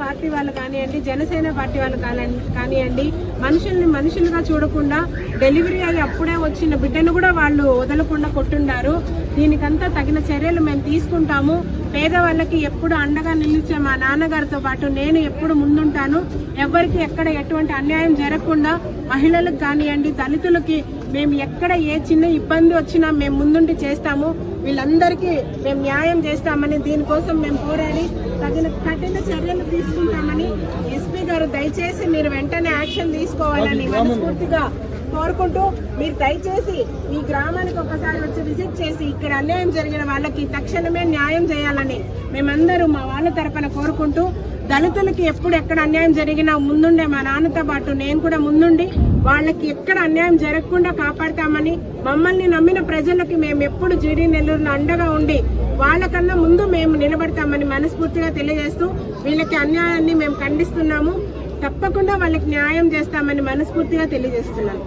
Party వాళ్ళు కానివ్వండి Janasena party వాళ్ళు కానివ్వండి మనుషుల్ని మనుషులుగా చూడకుండా డెలివరీ అయ్యి అప్పుడే వచ్చిన బిడ్డను కూడా వాళ్ళు వదలకుండా కొట్టుండారు. దీనికంతా తగిన చర్యలు మేము తీసుకుంటాము. పేదవాళ్ళకి ఎప్పుడు అండగా నిలిచే మా నాన్నగారితో పాటు నేను ఎప్పుడు ముందుంటాను. ఎవరికి ఎక్కడ ఎటువంటి అన్యాయం జరగకుండా మహిళలకు కానివ్వండి దళితులకి మేము ఎక్కడ ఏ చిన్న ఇబ్బంది వచ్చినా మేము ముందుండి చేస్తాము. వీళ్ళందరికీ మేము న్యాయం చేస్తామని దీనికోసం మేము పోరాడి తగిన కఠిన చర్యలు తీసుకుంటామని ఎస్పీ గారు దయచేసి మీరు వెంటనే యాక్షన్ తీసుకోవాలని మనస్ఫూర్తిగా కోరుకుంటూ మీరు దయచేసి ఈ గ్రామానికి ఒకసారి వచ్చి విజిట్ చేసి ఇక్కడ అన్యాయం జరిగిన వాళ్ళకి తక్షణమే న్యాయం చేయాలని మేమందరూ మా వాళ్ళ తరపున కోరుకుంటూ దళితులకి ఎప్పుడు ఎక్కడ అన్యాయం జరిగినా ముందుండే మా నాన్నతో పాటు నేను కూడా ముందుండి వాళ్ళకి ఎక్కడ అన్యాయం జరగకుండా కాపాడతామని మమ్మల్ని నమ్మిన ప్రజలకి మేము ఎప్పుడు జీడీ నెల్లూరులో అండగా ఉండి వాళ్ళకన్నా ముందు మేము నిలబడతామని మనస్ఫూర్తిగా తెలియజేస్తూ వీళ్ళకి అన్యాయాన్ని మేము ఖండిస్తున్నాము. తప్పకుండా వాళ్ళకి న్యాయం చేస్తామని మనస్ఫూర్తిగా తెలియజేస్తున్నాను.